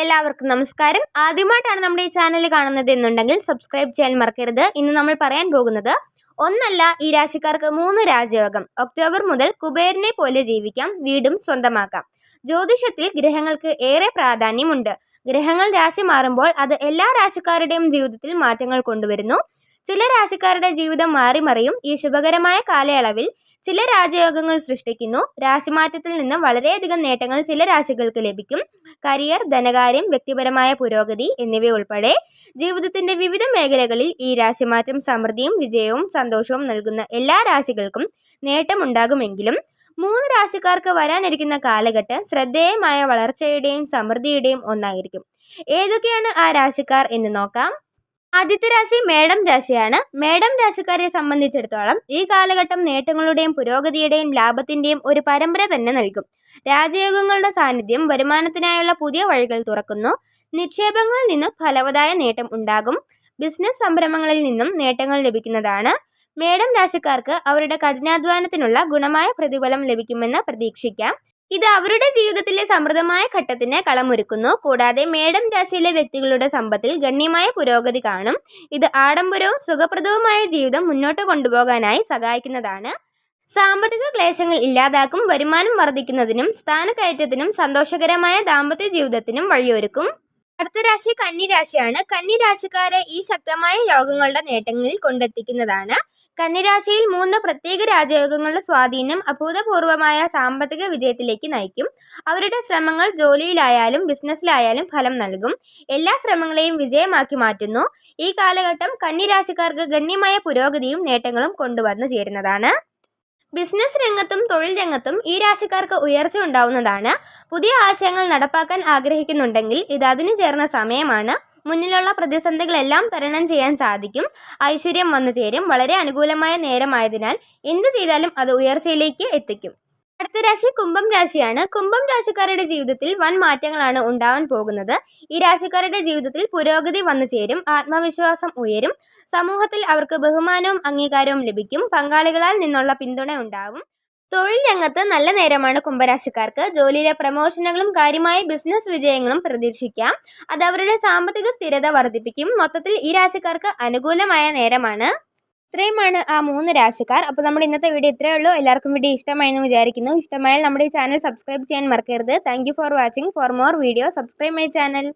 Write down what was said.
എല്ലാവർക്കും നമസ്കാരം. ആദ്യമായിട്ടാണ് നമ്മുടെ ഈ ചാനൽ കാണുന്നത് എന്നുണ്ടെങ്കിൽ സബ്സ്ക്രൈബ് ചെയ്യാൻ മറക്കരുത്. ഇന്ന് നമ്മൾ പറയാൻ പോകുന്നത് ഒന്നല്ല ഈ രാശിക്കാർക്ക് മൂന്ന് രാജയോഗം. ഒക്ടോബർ മുതൽ കുബേരനെ പോലെ ജീവിക്കാം വീടും സ്വന്തമാക്കാം. ജ്യോതിഷത്തിൽ ഗ്രഹങ്ങൾക്ക് ഏറെ പ്രാധാന്യമുണ്ട്. ഗ്രഹങ്ങൾ രാശി മാറുമ്പോൾ അത് എല്ലാ രാശിക്കാരുടെയും ജീവിതത്തിൽ മാറ്റങ്ങൾ കൊണ്ടുവരുന്നു. ചില രാശിക്കാരുടെ ജീവിതം മാറി മറിയും ഈ ശുഭകരമായ കാലയളവിൽ ചില രാജയോഗങ്ങൾ സൃഷ്ടിക്കുന്നു. രാശിമാറ്റത്തിൽ നിന്ന് വളരെയധികം നേട്ടങ്ങൾ ചില രാശികൾക്ക് ലഭിക്കും. കരിയർ ധനകാര്യം വ്യക്തിപരമായ പുരോഗതി എന്നിവയുൾപ്പെടെ ജീവിതത്തിന്റെ വിവിധ മേഖലകളിൽ ഈ രാശിമാറ്റം സമൃദ്ധിയും വിജയവും സന്തോഷവും നൽകുന്ന എല്ലാ രാശികൾക്കും നേട്ടമുണ്ടാകുമെങ്കിലും മൂന്ന് രാശിക്കാർക്ക് വരാനിരിക്കുന്ന കാലഘട്ടം ശ്രദ്ധേയമായ വളർച്ചയുടെയും സമൃദ്ധിയുടെയും ഒന്നായിരിക്കും. ഏതൊക്കെയാണ് ആ രാശിക്കാർ എന്ന് നോക്കാം. ആദ്യത്തെ രാശി മേടം രാശിയാണ്. മേടം രാശിക്കാരെ സംബന്ധിച്ചിടത്തോളം ഈ കാലഘട്ടം നേട്ടങ്ങളുടെയും പുരോഗതിയുടെയും ലാഭത്തിന്റെയും ഒരു പരമ്പര തന്നെ നൽകും. രാജയോഗങ്ങളുടെ സാന്നിധ്യം വരുമാനത്തിനായുള്ള പുതിയ വഴികൾ തുറക്കുന്നു. നിക്ഷേപങ്ങളിൽ നിന്നും ഫലവതായ നേട്ടം ഉണ്ടാകും. ബിസിനസ് സംരംഭങ്ങളിൽ നിന്നും നേട്ടങ്ങൾ ലഭിക്കുന്നതാണ്. മേടം രാശിക്കാർക്ക് അവരുടെ കഠിനാധ്വാനത്തിനുള്ള ഗുണമായ പ്രതിഫലം ലഭിക്കുമെന്ന് പ്രതീക്ഷിക്കാം. ഇത് അവരുടെ ജീവിതത്തിലെ സമൃദ്ധമായ ഘട്ടത്തിന് കളമൊരുക്കുന്നു. കൂടാതെ മേഡം രാശിയിലെ വ്യക്തികളുടെ സമ്പത്തിൽ ഗണ്യമായ പുരോഗതി കാണും. ഇത് ആഡംബരവും സുഖപ്രദവുമായ ജീവിതം മുന്നോട്ട് കൊണ്ടുപോകാനായി സഹായിക്കുന്നതാണ്. സാമ്പത്തിക ക്ലേശങ്ങൾ ഇല്ലാതാക്കും വരുമാനം വർദ്ധിക്കുന്നതിനും സ്ഥാനക്കയറ്റത്തിനും സന്തോഷകരമായ ദാമ്പത്യ ജീവിതത്തിനും വഴിയൊരുക്കും. അടുത്ത രാശി കന്നി രാശിയാണ് കന്നി രാശിക്കാരെ ഈ ശക്തമായ യോഗങ്ങളുടെ നേട്ടങ്ങളിൽ കൊണ്ടെത്തിക്കുന്നതാണ്. കന്നിരാശിയിൽ മൂന്ന് പ്രത്യേക രാജയോഗങ്ങളുടെ സ്വാധീനം അഭൂതപൂർവമായ സാമ്പത്തിക വിജയത്തിലേക്ക് നയിക്കും. അവരുടെ ശ്രമങ്ങൾ ജോലിയിലായാലും ബിസിനസ്സിലായാലും ഫലം നൽകും. എല്ലാ ശ്രമങ്ങളെയും വിജയമാക്കി മാറ്റുന്നു. ഈ കാലഘട്ടം കന്നിരാശിക്കാർക്ക് ഗണ്യമായ പുരോഗതിയും നേട്ടങ്ങളും കൊണ്ടുവന്നു ചേരുന്നതാണ്. ബിസിനസ് രംഗത്തും തൊഴിൽ രംഗത്തും ഈ രാശിക്കാർക്ക് ഉയർച്ച ഉണ്ടാവുന്നതാണ്. പുതിയ ആശയങ്ങൾ നടപ്പാക്കാൻ ആഗ്രഹിക്കുന്നുണ്ടെങ്കിൽ ഇത് അതിനു ചേർന്ന സമയമാണ്. മുന്നിലുള്ള പ്രതിസന്ധികളെല്ലാം തരണം ചെയ്യാൻ സാധിക്കും. ഐശ്വര്യം വന്നു ചേരും. വളരെ അനുകൂലമായ നേരമായതിനാൽ എന്ത് ചെയ്താലും അത് ഉയർച്ചയിലേക്ക് എത്തിക്കും. അടുത്ത രാശി കുംഭം രാശിയാണ്. കുംഭം രാശിക്കാരുടെ ജീവിതത്തിൽ വൻ മാറ്റങ്ങളാണ് ഉണ്ടാവാൻ പോകുന്നത്. ഈ രാശിക്കാരുടെ ജീവിതത്തിൽ പുരോഗതി വന്നു ചേരും ആത്മവിശ്വാസം ഉയരും സമൂഹത്തിൽ അവർക്ക് ബഹുമാനവും അംഗീകാരവും ലഭിക്കും പങ്കാളികളാൽ നിന്നുള്ള പിന്തുണ ഉണ്ടാവും. തൊഴിൽ രംഗത്ത് നല്ല നേരമാണ് കുംഭരാശിക്കാർക്ക്. ജോലിയിലെ പ്രമോഷനുകളും കാര്യമായ ബിസിനസ് വിജയങ്ങളും പ്രതീക്ഷിക്കാം. അത് അവരുടെ സാമ്പത്തിക സ്ഥിരത വർദ്ധിപ്പിക്കും. മൊത്തത്തിൽ ഈ രാശിക്കാർക്ക് അനുകൂലമായ നേരമാണ്. ഇത്രയുമാണ് ആ മൂന്ന് രാശിക്കാർ. അപ്പോൾ നമ്മുടെ ഇന്നത്തെ വീഡിയോ ഇത്രയേ ഉള്ളൂ. എല്ലാവർക്കും വീഡിയോ ഇഷ്ടമായെന്ന് വിചാരിക്കുന്നു. ഇഷ്ടമായാൽ നമ്മുടെ ഈ ചാനൽ സബ്സ്ക്രൈബ് ചെയ്യാൻ മറക്കരുത്. Thank for watching for more video subscribe my channel